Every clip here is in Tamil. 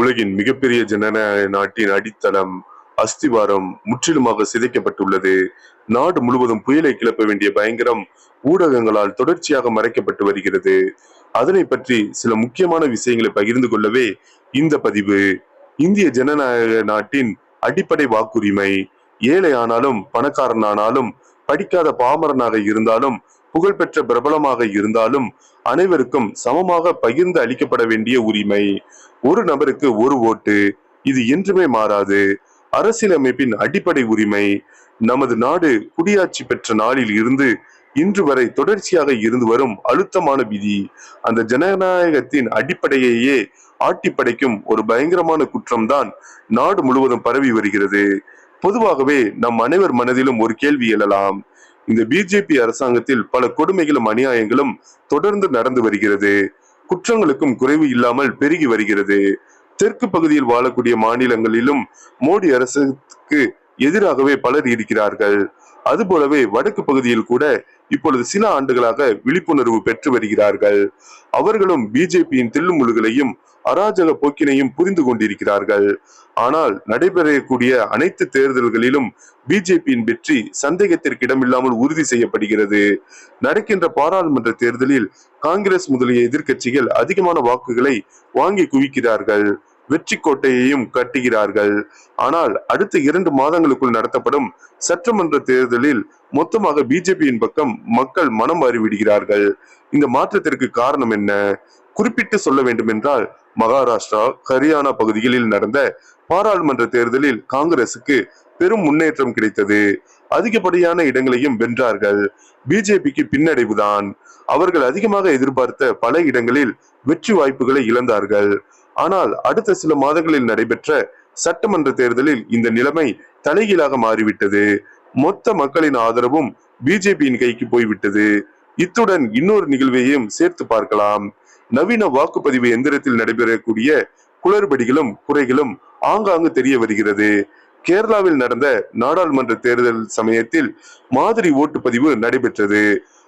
உலகின் மிகப்பெரிய ஜனநாயக நாட்டின் அடித்தளம் அஸ்திவாரம் முற்றிலுமாக சிதைக்கப்பட்டுள்ளது. நாடு முழுவதும் புயலை கிளப்ப வேண்டிய பயங்கரம் ஊடகங்களால் தொடர்ச்சியாக மறைக்கப்பட்டு வருகிறது. அதனை பற்றி சில முக்கியமான விஷயங்களை பகிர்ந்து கொள்ளவே இந்த பதிவு. இந்திய ஜனநாயக நாட்டின் அடிப்படை வாக்குரிமை. ஏழை ஆனாலும் பணக்காரனானாலும் படிக்காத பாமரனாக இருந்தாலும் புகழ்பெற்ற பிரபலமாக இருந்தாலும் அனைவருக்கும் சமமாக பகிர்ந்து அளிக்கப்பட வேண்டிய உரிமை. ஒரு நபருக்கு ஒரு ஓட்டு இது என்றுமே மாறாது. அரசியலமைப்பின் அடிப்படை உரிமை. நமது நாடு குடியாட்சி பெற்ற நாளில் இருந்து இன்று வரை தொடர்ச்சியாக இருந்து வரும் அழுத்தமான விதி. அந்த ஜனநாயகத்தின் அடிப்படையையே ஆட்டி படைக்கும் ஒரு பயங்கரமான குற்றம்தான் நாடு முழுவதும் பரவி வருகிறது. பொதுவாகவே நம் அனைவர் மனதிலும் ஒரு கேள்வி எழலாம். இந்த பிஜேபி அரசாங்கத்தில் பல கொடுமைகளும் அநியாயங்களும் தொடர்ந்து நடந்து வருகிறது. குற்றங்களுக்கும் குறைவு இல்லாமல் பெருகி வருகிறது. தெற்கு பகுதியில் வாழக்கூடிய மாநிலங்களிலும் மோடி அரசுக்கு எதிராகவே பலர் இருக்கிறார்கள். அதுபோலவே வடக்கு பகுதியில் கூட இப்பொழுது சில ஆண்டுகளாக விழிப்புணர்வு பெற்று வருகிறார்கள். அவர்களும் பிஜேபியின் தில்லுமுழுகளையும் அராஜக போக்கினையும் புரிந்து கொண்டிருக்கிறார்கள். ஆனால் நடைபெறக்கூடிய அனைத்து தேர்தல்களிலும் பிஜேபியின் வெற்றி சந்தேகத்திற்கு இடமில்லாமல் உறுதி செய்யப்படுகிறது. நடக்கின்ற பாராளுமன்ற தேர்தலில் காங்கிரஸ் முதலிய எதிர்க்கட்சிகள் அதிகமான வாக்குகளை வாங்கி குவிக்கிறார்கள். வெற்றி கோட்டையையும் கட்டுகிறார்கள். ஆனால் அடுத்த இரண்டு மாதங்களுக்குள் நடத்தப்படும் சட்டமன்ற தேர்தலில் மொத்தமாக பிஜேபியின் பக்கம் மக்கள் மனம் மாறிவிடுகிறார்கள். இந்த மாற்றத்திற்கு காரணம் என்ன? குறிப்பிட்டு சொல்ல வேண்டும் என்றால் மகாராஷ்டிரா ஹரியானா பகுதிகளில் நடந்த பாராளுமன்ற தேர்தலில் காங்கிரசுக்கு பெரும் முன்னேற்றம் கிடைத்தது. அதிகப்படியான இடங்களையும் வென்றார்கள். பிஜேபிக்கு பின்னடைவுதான். அவர்கள் அதிகமாக எதிர்பார்த்த பல இடங்களில் வெற்றி வாய்ப்புகளை இழந்தார்கள். ஆனால் அடுத்த சில மாதங்களில் நடைபெற்ற சட்டமன்ற தேர்தலில் இந்த நிலைமை தலைகீழாக மாறிவிட்டது. மொத்த மக்களின் ஆதரவும் பிஜேபியின் கைக்கு போய்விட்டது. இத்துடன் இன்னொரு நிகழ்வையும் சேர்த்து பார்க்கலாம். நவீன வாக்குப்பதிவு எந்திரத்தில் நடைபெறக்கூடிய குளறுபடிகளும் குறைகளும் ஆங்காங்கு தெரிய வருகிறது. கேரளாவில் நடந்த நாடாளுமன்ற தேர்தல் சமயத்தில் மாதிரி ஓட்டுப்பதிவு நடைபெற்றது.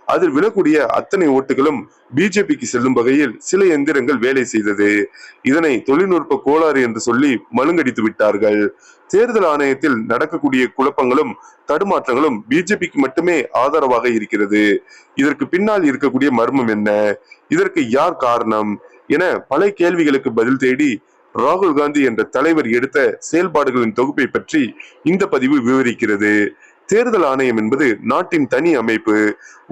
அதில் விழக்கூடிய அத்தனை ஓட்டுகளும் பிஜேபிக்கு செல்லும் வகையில் சில எந்திரங்கள் வேலை செய்தது. இதனை தொழில்நுட்ப கோளாறு என்று சொல்லி மழுங்கடித்து விட்டார்கள். தேர்தல் ஆணையத்தில் நடக்கக்கூடிய குழப்பங்களும் தடுமாற்றங்களும் பிஜேபிக்கு மட்டுமே ஆதரவாக இருக்கிறது. இதற்கு பின்னால் இருக்கக்கூடிய மர்மம் என்ன? இதற்கு யார் காரணம்? என பல கேள்விகளுக்கு பதில் தேடி ராகுல் காந்தி என்ற தலைவர் எடுத்த செயல்பாடுகளின் தொகுப்பை பற்றி இந்த பதிவு விவரிக்கிறது. தேர்தல் ஆணையம் என்பது நாட்டின் தனி அமைப்பு.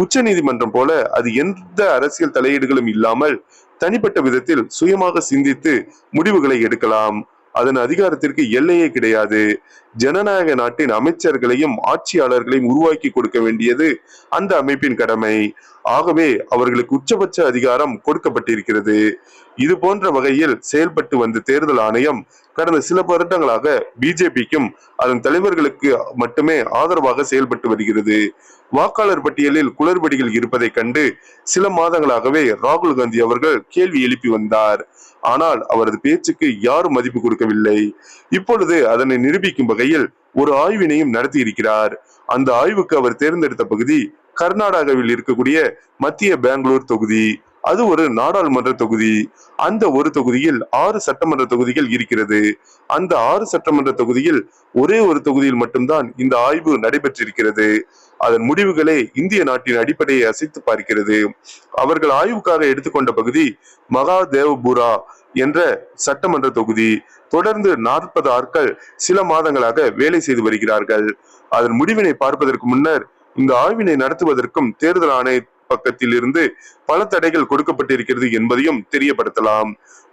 உச்ச நீதிமன்றம் போல அது எந்த அரசியல் தலையீடுகளும் இல்லாமல் தனிப்பட்ட விதத்தில் சுயமாக சிந்தித்து முடிவுகளை எடுக்கலாம். அதன் அதிகாரத்திற்கு எல்லையே கிடையாது. ஜனநாயக நாட்டின் அமைச்சர்களையும் ஆட்சியாளர்களையும் உருவாக்கி கொடுக்க வேண்டியது அந்த அமைப்பின் கடமை. ஆகவே அவர்களுக்கு உச்சபட்ச அதிகாரம் கொடுக்கப்பட்டிருக்கிறது. இது போன்ற வகையில் செயல்பட்டு வந்த தேர்தல் ஆணையம் கடந்த சில வருடங்களாக பிஜேபிக்கும் அதன் தலைவர்களுக்கு மட்டுமே ஆதரவாக செயல்பட்டு வருகிறது. வாக்காளர் பட்டியலில் குளறுபடிகள் இருப்பதை கண்டு சில மாதங்களாகவே ராகுல் காந்தி அவர்கள் கேள்வி எழுப்பி வந்தார். ஆனால் அவரது பேச்சுக்கு யாரும் மதிப்பு கொடுக்கவில்லை. இப்பொழுது அதனை நிரூபிக்கும் வகையில் ஒரு ஆய்வினையும் நடத்தி இருக்கிறார் அந்த ஆய்வுக்கு அவர் தேர்ந்தெடுத்த பகுதி கர்நாடகாவில் இருக்கக்கூடிய மத்திய பெங்களூர் தொகுதி. அது ஒரு நாடாளுமன்ற தொகுதி. அந்த ஒரு தொகுதியில் ஆறு சட்டமன்ற தொகுதிகள் இருக்கிறது. அந்த ஆறு சட்டமன்ற தொகுதியில் ஒரே ஒரு தொகுதியில் மட்டும்தான் இந்த ஆய்வு நடைபெற்றிருக்கிறது. அதன் முடிவுகளே இந்திய நாட்டின் அடிப்படையை அசைத்து பார்க்கிறது. அவர்கள் ஆய்வுக்காக எடுத்துக்கொண்ட பகுதி மகாதேவபுரா என்ற சட்டமன்ற தொகுதி. தொடர்ந்து நாற்பது ஆட்கள் சில மாதங்களாக வேலை செய்து வருகிறார்கள். அதன் முடிவினை பார்ப்பதற்கு முன்னர் இந்த ஆய்வினை நடத்துவதற்கும் தேர்தல் ஆணைய பக்கத்தில் இருந்து பல தடைகள் கொடுக்கப்பட்டிருக்கிறது என்பதையும் தெரியப்படுத்தலாம்.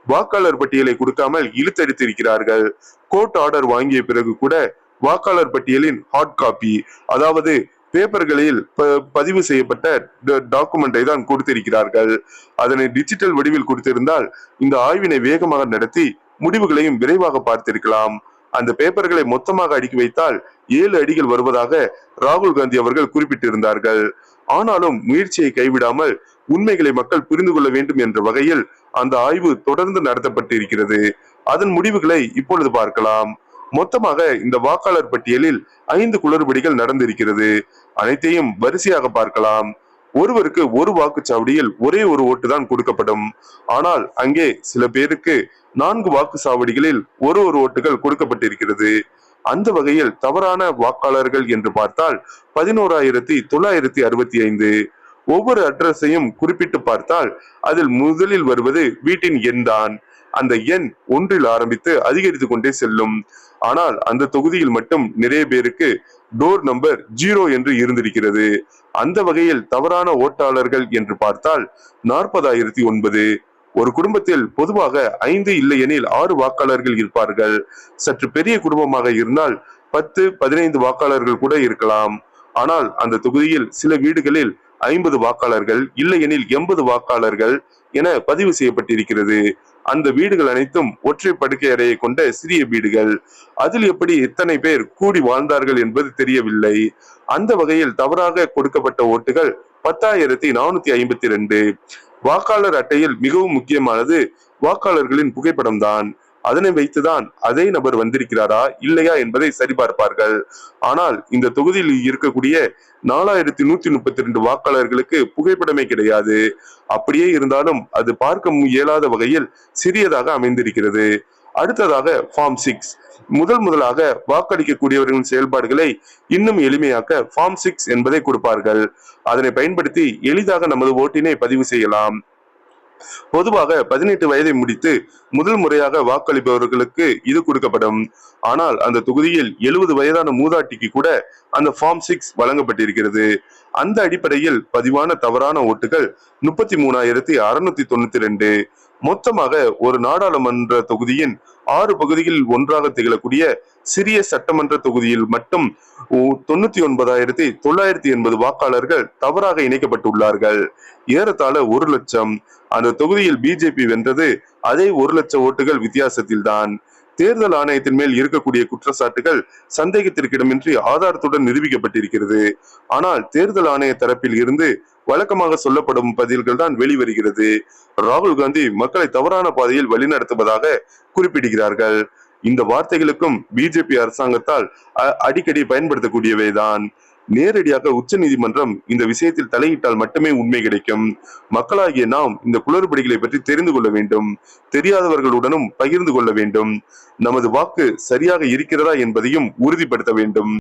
வாக்காளர் பட்டியலை கொடுக்காமல் இழுத்தடித்திருக்கிறார்கள். கோர்ட் ஆர்டர் வாங்கிய பிறகு கூட வாக்காளர் பட்டியலின் ஹார்ட் காப்பி அதாவது பேப்பர்களில் ப- பதிவு செய்யப்பட்ட டாக்குமெண்டை தான் கொடுத்திருக்கிறார்கள். அதனை டிஜிட்டல் வடிவில் கொடுத்திருந்தால் இந்த ஆய்வினை வேகமாக நடத்தி முடிவுகளையும் விரைவாக பார்த்திருக்கலாம். அந்த பேப்பர்களை மொத்தமாக அடுக்கி வைத்தால் ஏழு அடிகள் வருவதாக ராகுல் காந்தி அவர்கள் குறிப்பிட்டிருந்தார்கள். ஆனாலும் முயற்சியை கைவிடாமல் உண்மைகளை மக்கள் புரிந்து கொள்ள வேண்டும் என்ற வகையில் அந்த ஆய்வு தொடர்ந்து நடத்தப்பட்டு இருக்கிறது அதன் முடிவுகளை இப்பொழுது பார்க்கலாம். மொத்தமாக இந்த வாக்காளர் பட்டியலில் ஐந்து குளறுபடிகள் நடந்திருக்கிறது. அனைத்தையும் வரிசையாக பார்க்கலாம். ஒருவருக்கு ஒரு வாக்குச்சாவடியில் ஒரே ஒரு ஓட்டு தான் கொடுக்கப்படும். ஆனால் அங்கே சில பேருக்கு நான்கு வாக்குச்சாவடிகளில் ஒரு ஒரு ஓட்டுகள் கொடுக்கப்பட்டிருக்கிறது. அந்த வகையில் தவறான வாக்காளர்கள் என்று பார்த்தால் பதினோராயிரத்தி தொள்ளாயிரத்தி அறுபத்தி ஐந்து. ஒவ்வொரு அட்ரஸையும் குறிப்பிட்டு பார்த்தால் அதில் முதலில் வருவது வீட்டின் எண் தான். அந்த எண் ஒன்றில் ஆரம்பித்து அதிகரித்து கொண்டே செல்லும். ஆனால் அந்த தொகுதியில் மட்டும் நிறைய பேருக்கு டோர் நம்பர் ஜீரோ என்று இருந்திருக்கிறது. அந்த வகையில் தவறான ஓட்டாளர்கள் என்று பார்த்தால் நாற்பதாயிரத்தி ஒன்பது. ஒரு குடும்பத்தில் பொதுவாக ஐந்து இல்லையெனில் ஆறு வாக்காளர்கள் இருப்பார்கள். சற்று பெரிய குடும்பமாக இருந்தால் பத்து பதினைந்து வாக்காளர்கள் கூட இருக்கலாம். ஆனால் அந்த தொகுதியில் சில வீடுகளில் ஐம்பது வாக்காளர்கள் இல்லையெனில் எண்பது வாக்காளர்கள் என பதிவு செய்யப்பட்டிருக்கிறது. அந்த வீடுகள் அனைத்தும் ஒற்றை படுக்கை அறையை கொண்ட சிறிய வீடுகள். அதில் எப்படி எத்தனை பேர் கூடி வாழ்ந்தார்கள் என்பது தெரியவில்லை. அந்த வகையில் தவறாக கொடுக்கப்பட்ட ஓட்டுகள் பத்தாயிரத்தி நானூத்தி ஐம்பத்தி ரெண்டு. வாக்காளர் அட்டையில் மிகவும் முக்கியமானது வாக்காளர்களின் புகைப்படம் தான் அதனை வைத்துதான் அதே நபர் வந்திருக்கிறாரா இல்லையா என்பதை சரிபார்ப்பார்கள். ஆனால் இந்த தொகுதியில் இருக்கக்கூடிய நாலாயிரத்தி நூத்தி முப்பத்தி ரெண்டு வாக்காளர்களுக்கு புகைப்படமே கிடையாது. அப்படியே இருந்தாலும் அது பார்க்க இயலாத வகையில் சிறியதாக அமைந்திருக்கிறது. அடுத்ததாக ஃபார்ம் சிக்ஸ் முதல் முதலாக வாக்களிக்கக்கூடியவர்களின் செயல்பாடுகளை இன்னும் எளிமையாக்க ஃபார்ம் சிக்ஸ் என்பதை கொடுப்பார்கள். அதனை பயன்படுத்தி எளிதாக நமது ஓட்டினை பதிவு செய்யலாம். பொதுவாக பதினெட்டு வயதை முடித்து முதல் முறையாக வாக்களிப்பவர்களுக்கு இது கொடுக்கப்படும். ஆனால் அந்த தொகுதியில் எழுபது வயதான மூதாட்டிக்கு கூட அந்த ஃபார்ம் சிக்ஸ் வழங்கப்பட்டிருக்கிறது. அந்த அடிப்படையில் பதிவான தவறான ஓட்டுகள் முப்பத்தி மூணாயிரத்தி அறுநூத்தி தொண்ணூத்தி ரெண்டு. மொத்தமாக ஒரு நாடாளுமன்ற தொகுதியின் ஆறு பகுதியில் ஒன்றாக திகழக்கூடிய சிறிய சட்டமன்ற தொகுதியில் மட்டும் தொண்ணூத்தி ஒன்பதாயிரத்தி தொள்ளாயிரத்தி எண்பது வாக்காளர்கள் தவறாக இணைக்கப்பட்டுள்ளார்கள். ஏறத்தாழ ஒரு லட்சம். அந்த தொகுதியில் பிஜேபி வென்றது அதே ஒரு லட்சம் ஓட்டுகள் வித்தியாசத்தில்தான். தேர்தல் ஆணையத்தின் மேல் இருக்கக்கூடிய குற்றச்சாட்டுகள் சந்தேகத்திற்கிடமின்றி ஆதாரத்துடன் நிரூபிக்கப்பட்டிருக்கிறது. ஆனால் தேர்தல் ஆணைய தரப்பில் இருந்து வழக்கமாக சொல்லப்படும் பதில்கள் தான் வெளிவருகிறது. ராகுல் காந்தி மக்களை தவறான பாதையில் வழிநடத்துவதாக குறிப்பிடுகிறார்கள். இந்த வார்த்தைகளுக்கும் பிஜேபி அரசாங்கத்தால் அடிக்கடி பயன்படுத்தக்கூடியவைதான். நேரடியாக உச்ச நீதிமன்றம் இந்த விஷயத்தில் தலையிட்டால் மட்டுமே உண்மை கிடைக்கும். மக்களாகிய நாம் இந்த குளறுபடிகளை பற்றி தெரிந்து கொள்ள வேண்டும். தெரியாதவர்களுடனும் பகிர்ந்து கொள்ள வேண்டும். நமது வாக்கு சரியாக இருக்கிறதா என்பதையும் உறுதிப்படுத்த வேண்டும்.